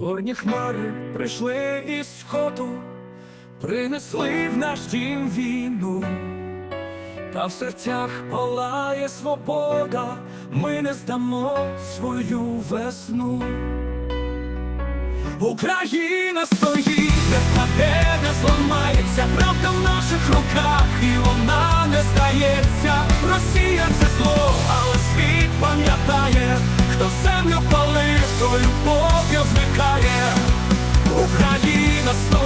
Горні хмари прийшли із сходу, принесли в наш дім війну, та в серцях палає свобода, ми не здамо свою весну. Україна стоїть, не впаде, не зламається, правда в наших руках, і вона не здається. Росія це зло, але світ пам'ятає, хто землю палив, той любов'ю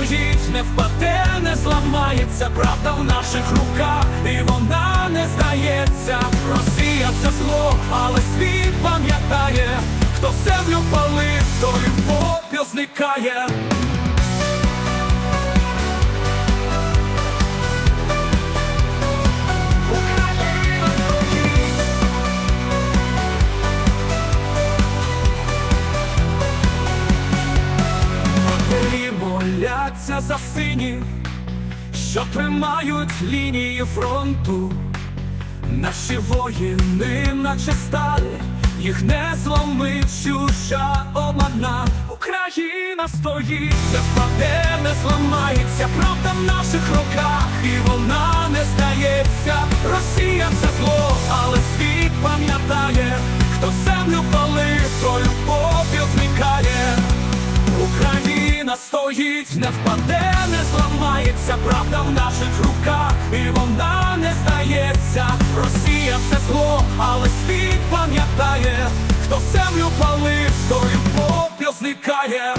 Україна не впаде, не зламається, правда в наших руках, і вона не здається. Росія це зло, але світ пам'ятає, хто землю палив, той попіл зникає. За синів, що тримають лінії фронту. Наші воїни, наче стали, їх не зломить чужа омана. Україна стоїть, не впаде, не зламається, правда в наших руках, і вона не здається. Україна стоїть, не впаде, не зламається, правда в наших руках, і вона не здається. Росія це зло, але світ пам'ятає, хто землю палив, той попіл зникає.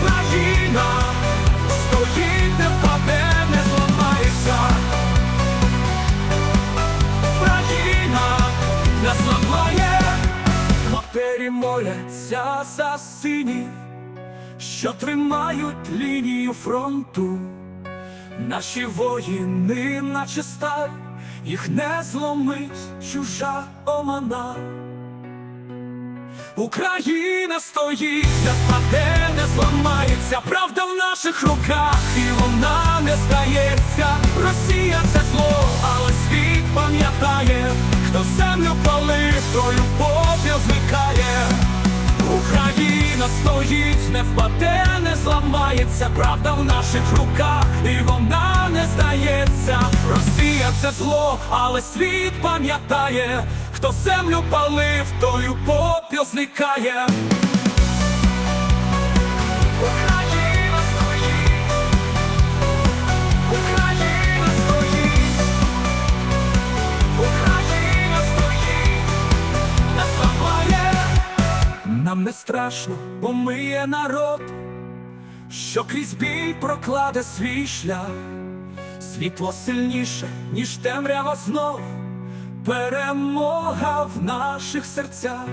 Країна матері моляться за синів, що тримають лінію фронту. Наші воїни, наче сталь, їх не зломить чужа омана. Україна стоїть, не впаде, не зламається, правда в наших руках, і вона не здається. Росія це зло, але світ пам'ятає, хто землю палив, то любов'ю Україна стоїть, не впаде, не зламається, правда в наших руках, і вона не здається. Росія це зло, але світ пам'ятає, хто землю палив, той у попіл зникає. Нам не страшно, бо ми є народ, що крізь бій прокладе свій шлях. Світло сильніше, ніж темрява знов, перемога в наших серцях.